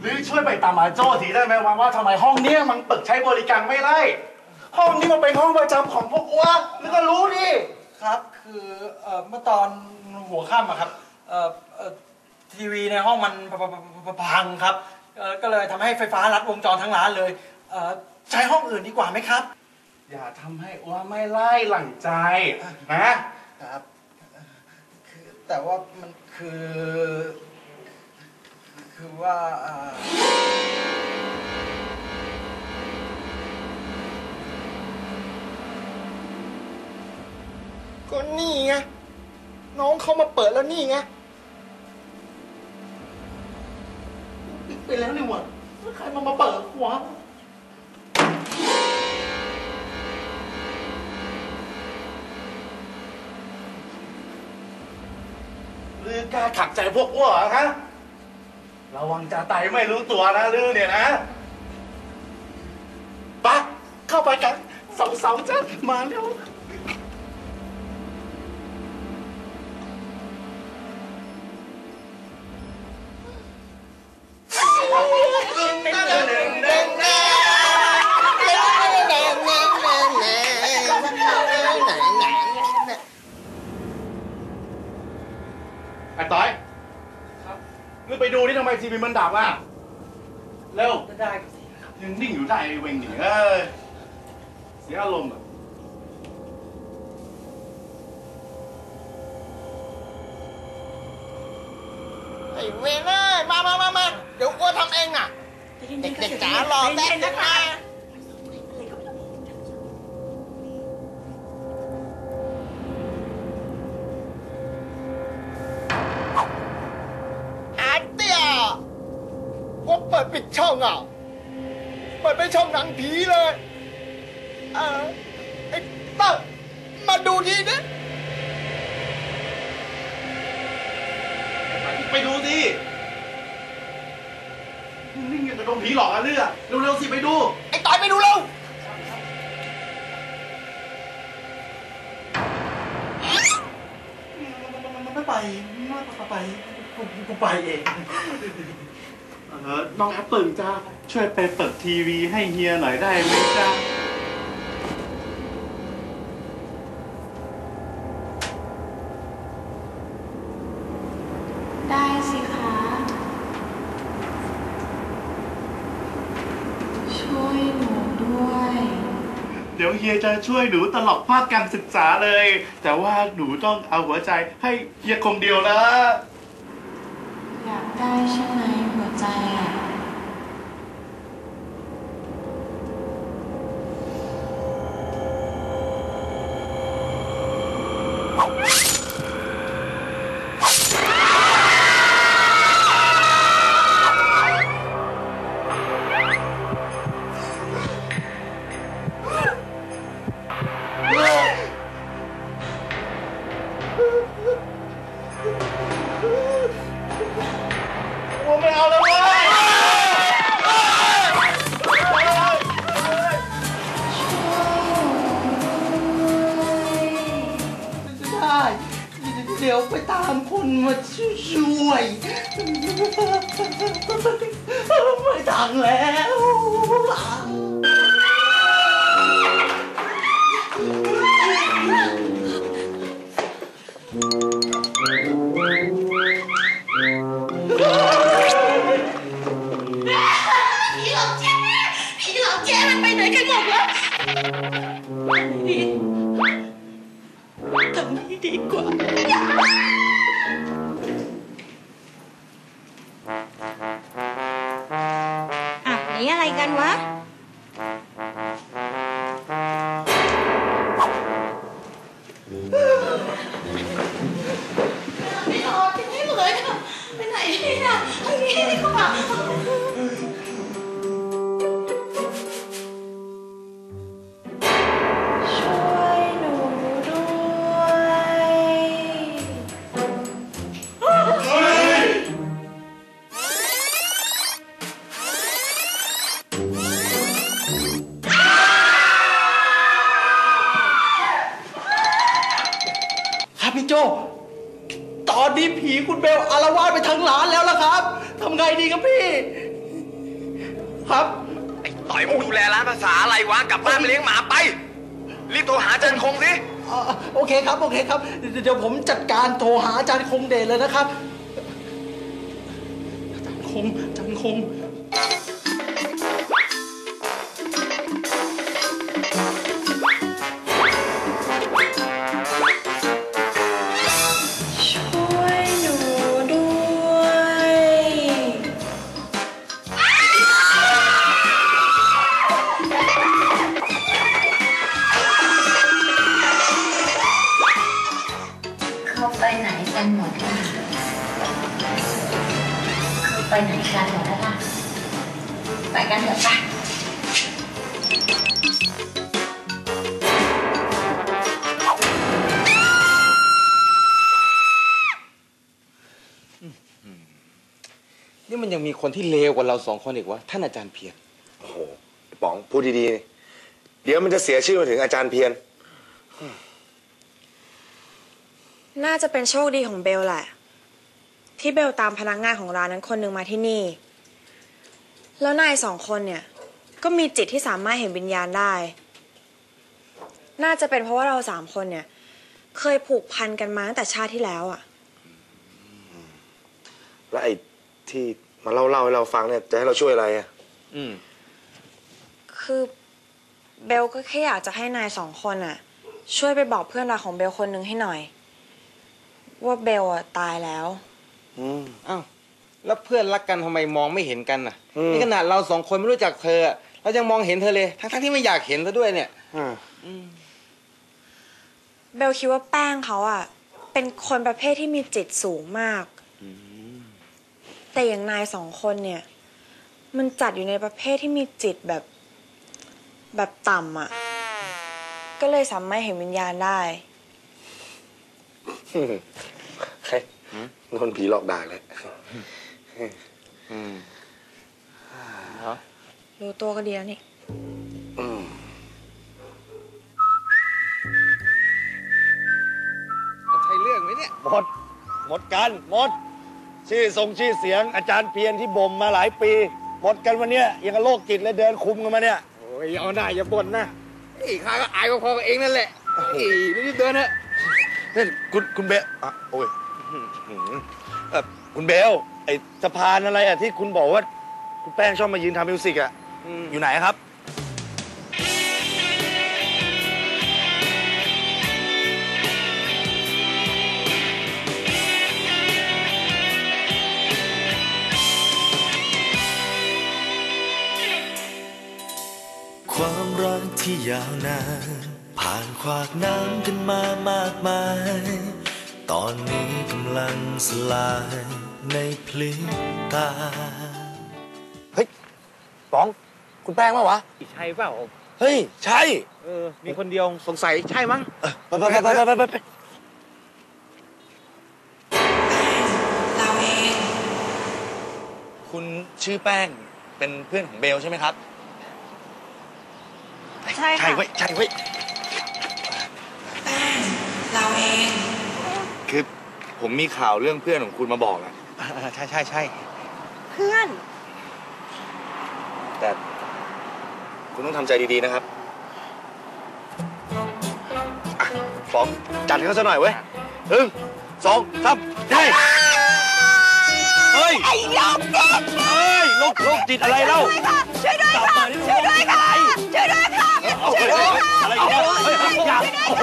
หรือช่วยไปตามมาโจ้ทีได้ไหมว่าว่าทำไมห้องเนี้ยมันเปิดใช้บริการไม่ได้ ห้องนี้มันเป็นห้องประจำของพวกอ้วหรือก็รู้ดิครับคือเอ่อเมื่อตอนหัวค่ำอะครับเอ่อเอ่อทีวีในห้องมันพพพพังครับเอ่อก็เลยทำให้ไฟฟ้าลัดวงจรทั้งร้านเลยเอ่อใช้ห้องอื่นดีกว่าไหมครับ อย่าทำให้อ้วไม่ไล่หลังใจนะครับ คือแต่ว่ามันคือ คือว่าเอ่อก็นี่ไง น้องเขามาเปิดแล้วนี่ไงไปแล้วนี่หว่าใครมามาเปิดหัวหรือกล้าขัดใจพวกอ้วเหรอฮะ ระวังจะไตไม่รู้ตัวนะลือเนี่ยนะปะเข้าไปกันสองสองจ้ะมาเร็วไอ้ต้อย ครับมึงไปดูนี่ทำไมทีวีมันดับอะเร็วได้สิครับยังนิ่งอยู่ได้ไอ้เวงหนิเอ้ยเสียอารมณ์อะไอ้เวรเอ้ยมามามามาเดี๋ยวอ้วนทำเองน่ะ เด็กๆจ๋ารอแป๊บนึงนะ ปิดปิดช่องอะเปิดเป็นช่องหนังผีเลยเออไอ้เต้ามาดูทีนะไปดูสินิ่งอย่างกับโดนผีหลอกอะเลือเร็วๆสิไปดู ไอ้ต่อยไปดูเร็วไม่ไปไม่ไป กูกูไปเอง เออน้องแอปเปิลจ้าช่วยไปเปิดทีวีให้เฮียหน่อยได้ไหมจ้าได้สิคะ ช่วยหนูด้วย เดี๋ยวเฮียจะช่วยหนูตลอดภาคการศึกษาเลย แต่ว่าหนูต้องเอาหัวใจให้เฮียคนเดียวนะ อยากได้ใช่ไหม หัว เดี๋ยวไปตามคนมาช่วยไม่ทันแล้วผีหลอกเจ๊ผีหลอกเจ๊มันไปไหนกันหมดวะดี ไม่รอกยังไม่เลยค่ะไปไหนเนี่ยทางนี้ดีกว่าช่ อนนี้ผีคุณเบลอารวาสไปทั้งร้านแล้วล่ะครับทำไงดีครับพี่ ครับ ไอ้ต่อยมึงดูแลร้านภาษาอะไรวะกลับบ้านไปเลี้ยงหมาไป รีบโทรหาอาจันคงสิเอ่อโอเคครับ โอเคครับเดี๋ยวเดี๋ยวผมจัดการโทรหาอาจารย์คงเดชเลยนะครับอาจารย์คงอาจารย์คง ไปไหนกันหมดแล้วล่ะไปกันเถอะไปนี่มันยังมีคนที่เลวกว่าเราสองคนอีกวะท่านอาจารย์เพียรโอ้โหไอ้ป๋องพูดดีๆนี่เดี๋ยวมันจะเสียชื่อมาถึงอาจารย์เพียรน่าจะเป็นโชคดีของเบลแหละ ที่เบลตามพนักงานของร้านนั้นคนหนึ่งมาที่นี่ แล้วนายสองคนเนี่ย ก็มีจิตที่สามารถเห็นวิญญาณได้ น่าจะเป็นเพราะว่าเราสามคนเนี่ย เคยผูกพันกันมาตั้งแต่ชาติที่แล้วอะแล้วไอ้ที่มาเล่าเล่าให้เราฟังเนี่ยจะให้เราช่วยอะไรอะอืม คือเบลก็แค่อยากจะให้นายสองคนอะช่วยไปบอกเพื่อนรักของเบลคนหนึ่งให้หน่อย ว่าเบลอะตายแล้ว อืมอ้าวแล้วเพื่อนรักกันทำไมมองไม่เห็นกันน่ะอืมนี่ขนาดเราสองคนไม่รู้จักเธออะเรายังมองเห็นเธอเลย ทั้งๆที่ไม่อยากเห็นเธอด้วยเนี่ยอ่าเบลคิดว่าแป้งเขาอะเป็นคนประเภทที่มีจิตสูงมากแต่อย่างนายสองคนเนี่ย มันจัดอยู่ในประเภทที่มีจิตแบบแบบต่ำอะก็เลยสามารถเห็นวิญญาณได้ใคร โดนผีหลอกด่าเลยอืมรู้ตัวก็ดีแล้วนี่ อืมใช่เรื่องไหมเนี่ย หมด หมดกัน หมด ชื่อทรงชื่อเสียงอาจารย์เพียรที่บ่มมาหลายปี หมดกันวันเนี้ยยังกับโรคจิตเลยเดินคุมกันมาเนี่ย โอ้ยเอาหน้าอย่าบ่นนะไอ้ข้าก็อายพอๆกับเองนั่นแหละไอ้รีบเดินเถอะนี่คุณคุณเบลอะโอ้ย เอ่อคุณเบลไอสะพานอะไรอะที่คุณบอกว่า คุณแป้งชอบมายืนทำมิวสิกอะอยู่ไหนครับ ความรักที่ยาวนานผ่านขวากน้ำกันมามากมาย ตอนนี้กำลังสลายในพลิบตา เฮ้ยป๋อง คุณแป้งปะวะ ใช่เปล่า เฮ้ย ใช่ เออ มีคนเดียวสงสัยใช่มั้งเออไปไปไปไปไปไปไปเราเอง คุณชื่อแป้งเป็นเพื่อนของเบลใช่ไหมครับ ใช่ค่ะ ใช่เว้ย ใช่เว้ยเราเองคือ ผมมีข่าวเรื่องเพื่อนของคุณมาบอกอะใช่ใช่ใช่เพื่อนแต่คุณต้องทำใจดีๆนะครับอะป๋องจัดให้เขาซะหน่อยเว้ยหนึ่งสองสามได้เฮ้ยไอ้โรคจิตเฮ้ยโรคโรคจิตอะไรเล่า ช่วยด้วยค่ะ ช่วยด้วยค่ะ ช่วยด้วยค่ะ เอาเฮ้ยเฮ้ยอะไรเนี่ยเฮ้ยเฮ้ยอย่าโอ้โ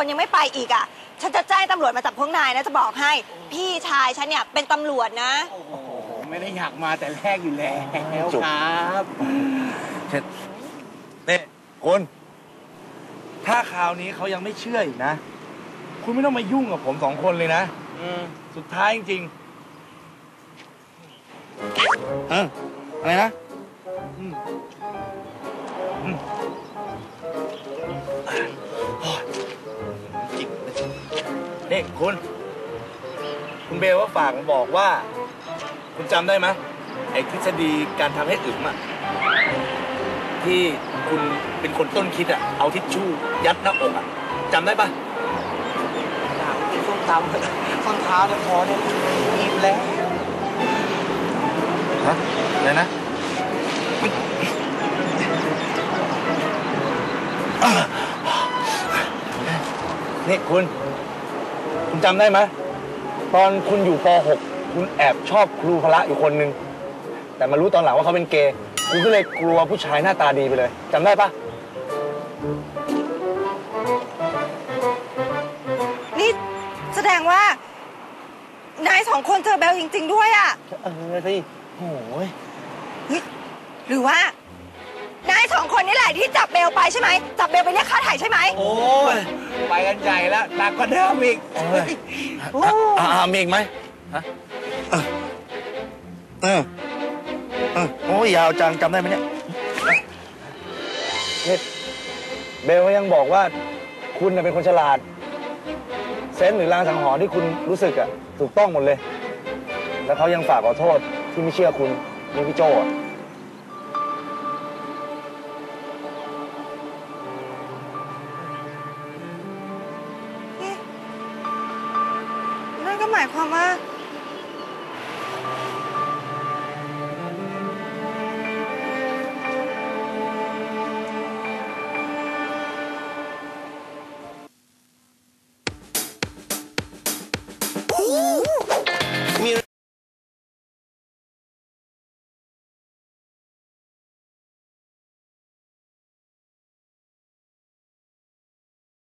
คนยังไม่ไปอีกอะ ฉันจะแจ้งตำรวจมาจับพวกนายนะจะบอกให้ พี่ชายฉันเนี่ยเป็นตำรวจนะไม่ได้อยากมาแต่แรกอยู่แล้วจุก ครับนี่คุณถ้าคราวนี้เขายังไม่เชื่ออีกนะ คุณไม่ต้องมายุ่งกับผมสองคนเลยนะอืมสุดท้ายจริงๆเอออะไรนะอืมอืม นี่คุณ คุณเบลว่าฝากมาบอกว่า คุณจำได้ไหมไอ้ทฤษฎีการทำให้อึมอะที่คุณเป็นคนต้นคิดอะเอาทิชชู่ยัดหน้าอกอะจำได้ปะตามส้นเท้าเนี่ยคอเนี่ยอิ่มแล้วฮะอะไรนะนี่คุณ คุณจำได้ไหมตอนคุณอยู่ป .6 คุณแอบชอบครูพละอยู่คนหนึ่งแต่มารู้ตอนหลังว่าเขาเป็นเกย์คุณก็เลยกลัวผู้ชายหน้าตาดีไปเลยจำได้ปะนี่แสดงว่า นายสองคนเจอเบลจริง ๆ ด้วยอะ เออสิโอ้ยเฮ้ยหรือว่านายสอง คนนี่แหละที่จับเบลไปใช่ไหม จับเบลไปเรียกค่าถ่ายใช่ไหม โอ้ยไปกันใหญ่แล้วหนักกว่าเดิมอีกโอ้ยอะอะอะมีอีกไหมฮะเออเออเออโอ้ยยาวจังจำได้ไหมเนี่ยนี่เบลก็ยังบอกว่า คุณน่ะเป็นคนฉลาด เซนส์หรือลางสังหรณ์ที่คุณรู้สึกอะถูกต้องหมดเลย แล้วเขายังฝากขอโทษที่ไม่เชื่อคุณนี่พี่โจอะ